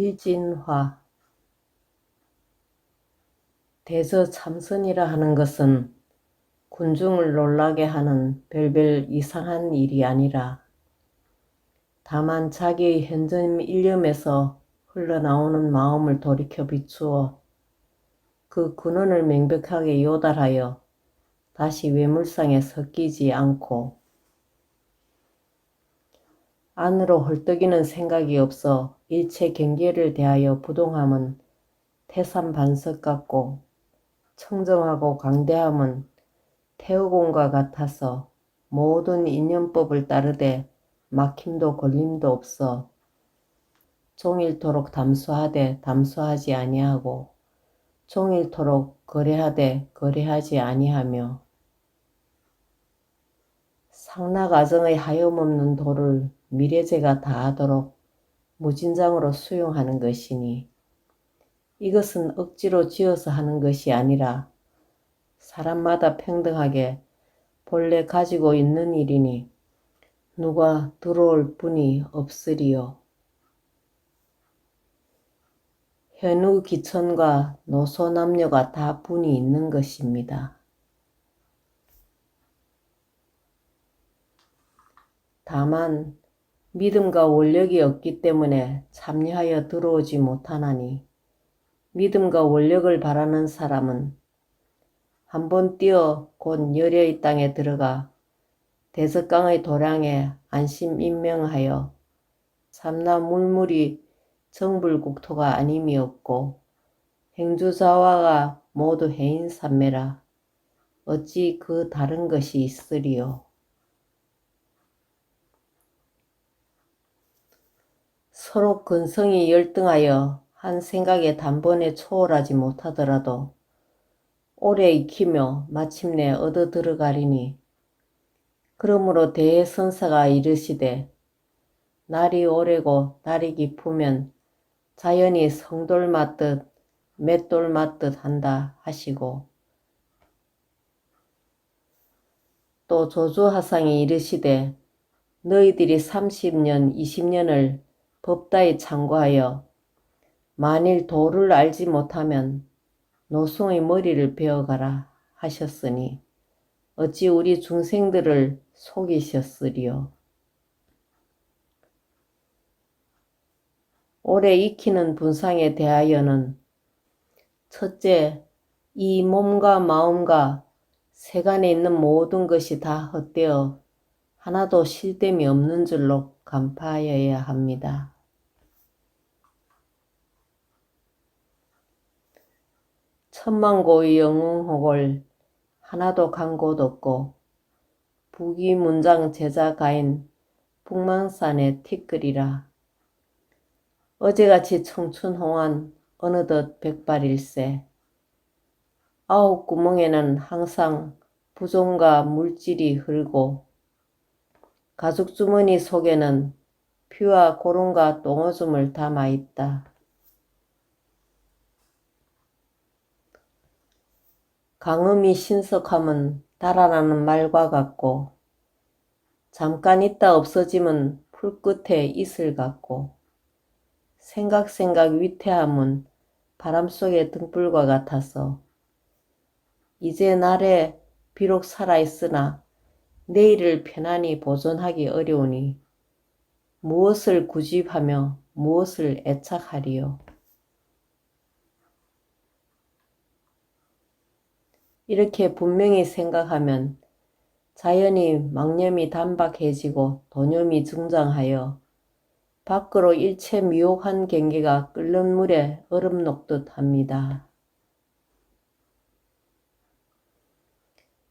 일진화. 대저 참선이라 하는 것은 군중을 놀라게 하는 별별 이상한 일이 아니라 다만 자기의 현전 일념에서 흘러나오는 마음을 돌이켜 비추어 그 근원을 명백하게 요달하여 다시 외물상에 섞이지 않고 안으로 헐떡이는 생각이 없어 일체 경계를 대하여 부동함은 태산 반석 같고 청정하고 강대함은 태우공과 같아서 모든 인연법을 따르되 막힘도 걸림도 없어 종일토록 담수하되 담수하지 아니하고 종일토록 거래하되 거래하지 아니하며 상나가정의 하염없는 도를 미래제가 다하도록 무진장으로 수용하는 것이니 이것은 억지로 지어서 하는 것이 아니라 사람마다 평등하게 본래 가지고 있는 일이니 누가 들어올 분이 없으리요. 현우 기천과 노소 남녀가 다 분이 있는 것입니다. 다만 믿음과 원력이 없기 때문에 참여하여 들어오지 못하나니 믿음과 원력을 바라는 사람은 한번 뛰어 곧 열여의 땅에 들어가 대석강의 도량에 안심 임명하여 삼나 물물이 정불국토가 아님이 없고 행주자와가 모두 해인 산매라 어찌 그 다른 것이 있으리요. 서로 근성이 열등하여 한 생각에 단번에 초월하지 못하더라도 오래 익히며 마침내 얻어 들어가리니. 그러므로 대선사가 이르시되 날이 오래고 날이 깊으면 자연이 성돌 맞듯 맷돌 맞듯 한다 하시고 또 조주하상이 이르시되 너희들이 30년 20년을 법다에 참고하여 만일 도를 알지 못하면 노송의 머리를 베어가라 하셨으니 어찌 우리 중생들을 속이셨으리요. 오래 익히는 분상에 대하여는 첫째, 이 몸과 마음과 세간에 있는 모든 것이 다 헛되어 하나도 실됨이 없는 줄로 간파하여야 합니다. 천만고의 영웅혹을 하나도 간 곳 없고 부기문장 제자가인 북망산의 티끌이라. 어제같이 청춘홍한 어느덧 백발일세. 아홉 구멍에는 항상 부종과 물질이 흐르고 가죽주머니 속에는 피와 고름과 똥오줌을 담아 있다. 강음이 신속함은 달아나는 말과 같고 잠깐 있다 없어짐은 풀끝에 이슬 같고 생각생각 위태함은 바람 속의 등불과 같아서 이제 날에 비록 살아있으나 내일을 편안히 보존하기 어려우니 무엇을 구집하며 무엇을 애착하리요. 이렇게 분명히 생각하면 자연이 망념이 단박해지고 도념이 증장하여 밖으로 일체 미혹한 경계가 끓는 물에 얼음 녹듯 합니다.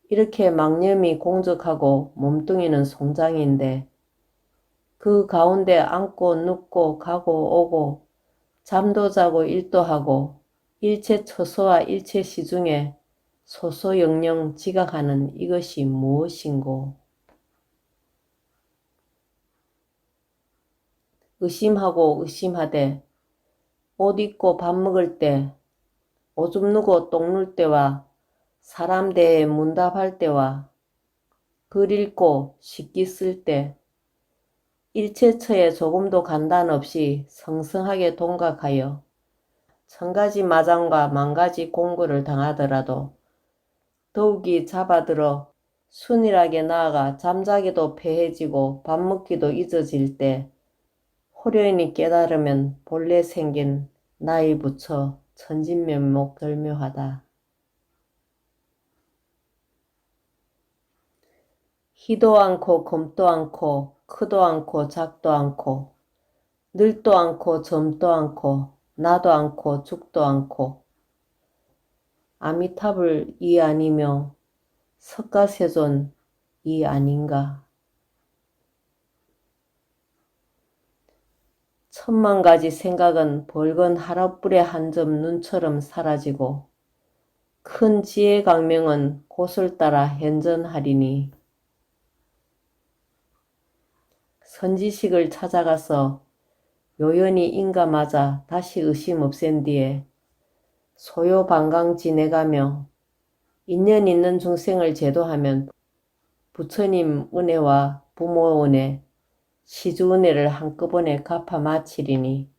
이렇게 망념이 공적하고 몸뚱이는 송장인데 그 가운데 앉고 눕고 가고 오고 잠도 자고 일도 하고 일체 처소와 일체 시중에 소소영령 지각하는 이것이 무엇인고? 의심하고 의심하되 옷 입고 밥 먹을 때 오줌 누고 똥 눌 때와 사람 대해 문답할 때와 글 읽고 식기 쓸 때 일체처에 조금도 간단 없이 성성하게 동각하여 천가지 마장과 만가지 공고를 당하더라도 더욱이 잡아들어 순일하게 나아가 잠자기도 패해지고 밥 먹기도 잊어질 때 호련히 깨달으면 본래 생긴 나이 부처 천진면목 절묘하다. 희도 않고 검도 않고 크도 않고 작도 않고 늙도 않고 젊도 않고 나도 않고 죽도 않고 아미탑을 이 아니며 석가세존 이 아닌가? 천만 가지 생각은 벌건 하랏불의 한 점 눈처럼 사라지고 큰 지혜 강명은 곳을 따라 현전하리니 선지식을 찾아가서 요연히 인가맞아 다시 의심 없앤 뒤에 소요방강 지내가며 인연 있는 중생을 제도하면 부처님 은혜와 부모 은혜, 시주 은혜를 한꺼번에 갚아 마치리니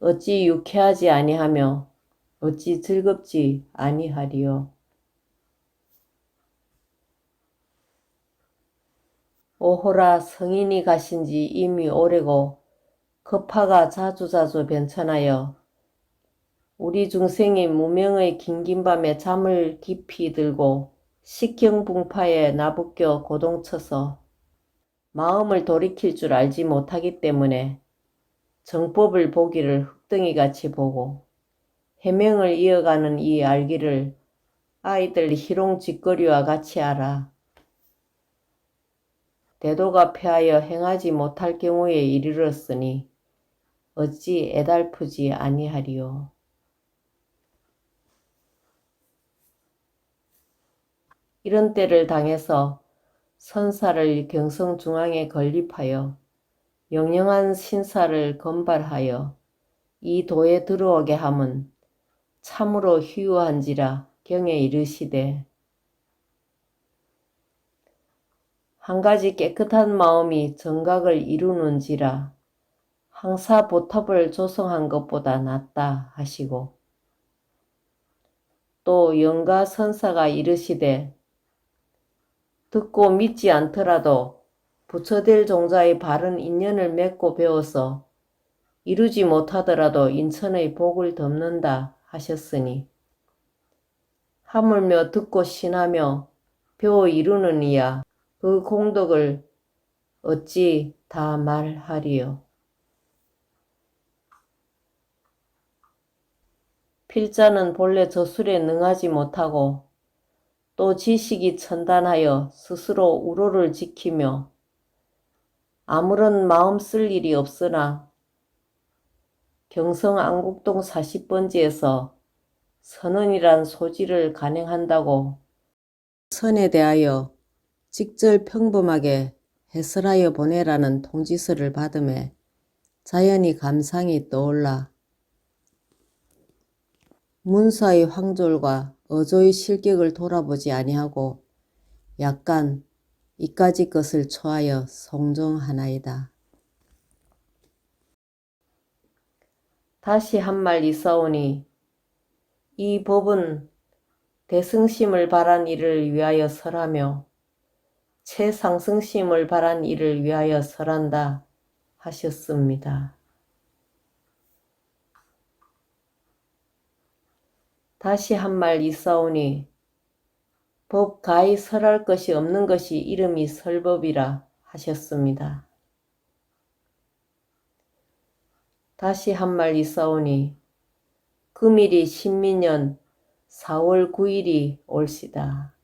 어찌 유쾌하지 아니하며 어찌 즐겁지 아니하리요. 오호라 성인이 가신 지 이미 오래고 급파가 자주자주 변천하여 우리 중생이 무명의 긴긴 밤에 잠을 깊이 들고 식경붕파에 나부껴 고동쳐서 마음을 돌이킬 줄 알지 못하기 때문에 정법을 보기를 흙덩이같이 보고 해명을 이어가는 이 알기를 아이들 희롱짓거리와 같이 알아. 대도가 패하여 행하지 못할 경우에 이르렀으니 어찌 애달프지 아니하리요. 이런 때를 당해서 선사를 경성 중앙에 건립하여 영영한 신사를 건발하여 이 도에 들어오게 함은 참으로 휴유한지라 경에 이르시되. 한 가지 깨끗한 마음이 정각을 이루는지라 항사 보탑을 조성한 것보다 낫다 하시고 또 영가 선사가 이르시되 듣고 믿지 않더라도 부처될 종자의 바른 인연을 맺고 배워서 이루지 못하더라도 인천의 복을 덮는다 하셨으니 하물며 듣고 신하며 배워 이루는 이야 그 공덕을 어찌 다 말하리요. 필자는 본래 저술에 능하지 못하고 또 지식이 천단하여 스스로 우로를 지키며 아무런 마음 쓸 일이 없으나 경성 안국동 40번지에서 선언이란 소지를 간행한다고 선에 대하여 직절 평범하게 해설하여 보내라는 통지서를 받음에 자연히 감상이 떠올라 문사의 황졸과 어조의 실격을 돌아보지 아니하고 약간 이까지 것을 초하여 송정하나이다. 다시 한 말 있사오니 이 법은 대승심을 바란 일을 위하여 설하며 최상승심을 바란 일을 위하여 설한다 하셨습니다. 다시 한 말 있사오니 법 가히 설할 것이 없는 것이 이름이 설법이라 하셨습니다. 다시 한 말 있사오니 금일이 신민년 4월 9일이 올시다.